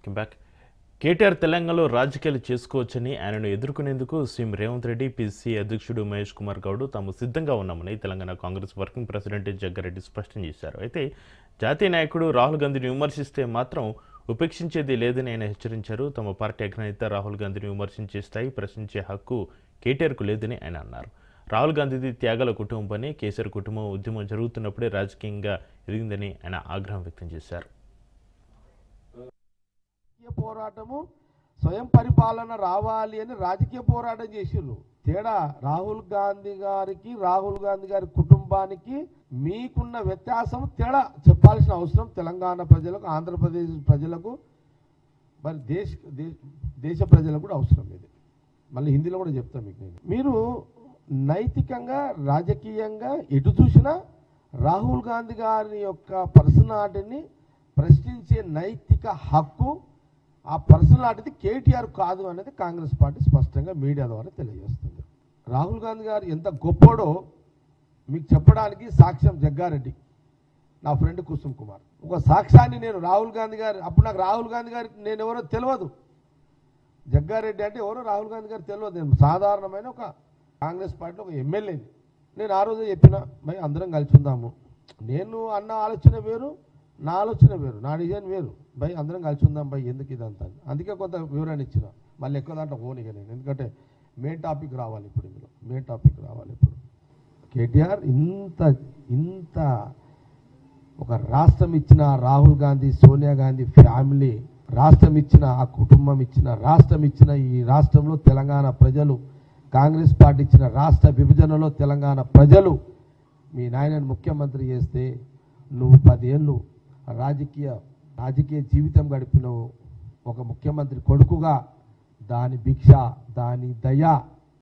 Welcome back KTR తెలంగాణలో రాజకీయాలు చేసుకోవచ్చని ఆయనను ఎదుర్కొనేందుకు సీఎం రేవంత్ రెడ్డి పిసిసి అధ్యక్షుడు మహేష్ కుమార్ గౌడ్ తాము సిద్ధంగా ఉన్నామని తెలంగాణ కాంగ్రెస్ వర్కింగ్ ప్రెసిడెంట్ జగ్గారెడ్డి స్పష్టం చేశారు. అయితే జాతీయ నాయకుడు రాహుల్ గాంధీని విమర్శిస్తే మాత్రం ఉపేక్షించేది లేదని ఆయన హెచ్చరించారు. తమ పార్టీ అగ్రనేత రాహుల్ గాంధీని విమర్శించే స్థాయి ప్రశ్నించే హక్కు కేటీఆర్కు లేదని ఆయన అన్నారు. రాహుల్ గాంధీది త్యాగాల కుటుంబం పని కేసీఆర్ కుటుంబం ఉద్యమం జరుగుతున్నప్పుడే రాజకీయంగా ఎదిగిందని ఆయన ఆగ్రహం వ్యక్తం చేశారు. రాజకీయ పోరాటము స్వయం పరిపాలన రావాలి అని రాజకీయ పోరాటం చేసిర్రు. తేడా రాహుల్ గాంధీ గారికి రాహుల్ గాంధీ గారి కుటుంబానికి మీకున్న వ్యత్యాసం తేడా చెప్పాల్సిన అవసరం తెలంగాణ ప్రజలకు ఆంధ్రప్రదేశ్ ప్రజలకు మరి దేశ దేశ ప్రజలకు కూడా అవసరం ఇది. మళ్ళీ హిందీలో కూడా చెప్తాను మీకు నేను. మీరు నైతికంగా రాజకీయంగా ఎటు చూసినా రాహుల్ గాంధీ గారి యొక్క పర్సనాలిటీని ప్రశ్నించే నైతిక హక్కు ఆ పర్సనాలిటీ కేటీఆర్ కాదు అనేది కాంగ్రెస్ పార్టీ స్పష్టంగా మీడియా ద్వారా తెలియజేస్తుంది. రాహుల్ గాంధీ గారు ఎంత గొప్పోడో మీకు చెప్పడానికి సాక్ష్యం జగ్గారెడ్డి నా ఫ్రెండ్ కుసుమ్ కుమార్. ఒక సాక్ష్యాన్ని నేను రాహుల్ గాంధీ గారు అప్పుడు నాకు రాహుల్ గాంధీ గారి నేను ఎవరో తెలియదు జగ్గారెడ్డి అంటే ఎవరో రాహుల్ గాంధీ గారు తెలియదు నేను సాధారణమైన ఒక కాంగ్రెస్ పార్టీలో ఒక ఎమ్మెల్యేని. నేను ఆ రోజే చెప్పిన మరి అందరం కలిసి ఉందాము. నేను అన్న ఆలోచన వేరు నా ఆలోచన వేరు నా డిజైన్ వేరు. భయ్ అందరం కలిసి ఉందాం భయ్ ఎందుకు ఇదంతా? అందుకే కొంత వివరణ ఇచ్చిన. మళ్ళీ ఎక్కువ దాంట్లో ఓనిగా నేను. ఎందుకంటే మెయిన్ టాపిక్ రావాలి ఇప్పుడు ఇందులో. మెయిన్ టాపిక్ రావాలి ఇప్పుడు. కేటీఆర్ ఇంత ఇంత ఒక రాష్ట్రం ఇచ్చిన రాహుల్ గాంధీ సోనియా గాంధీ ఫ్యామిలీ రాష్ట్రం ఇచ్చిన ఆ కుటుంబం ఇచ్చిన రాష్ట్రం ఇచ్చిన ఈ రాష్ట్రంలో తెలంగాణ ప్రజలు కాంగ్రెస్ పార్టీ ఇచ్చిన రాష్ట్ర విభజనలో తెలంగాణ ప్రజలు మీ నాయనని ముఖ్యమంత్రి చేస్తే నువ్వు పదేళ్ళు రాజకీయ రాజకీయ జీవితం గడిపిన ఒక ముఖ్యమంత్రి కొడుకుగా దాని భిక్ష దాని దయ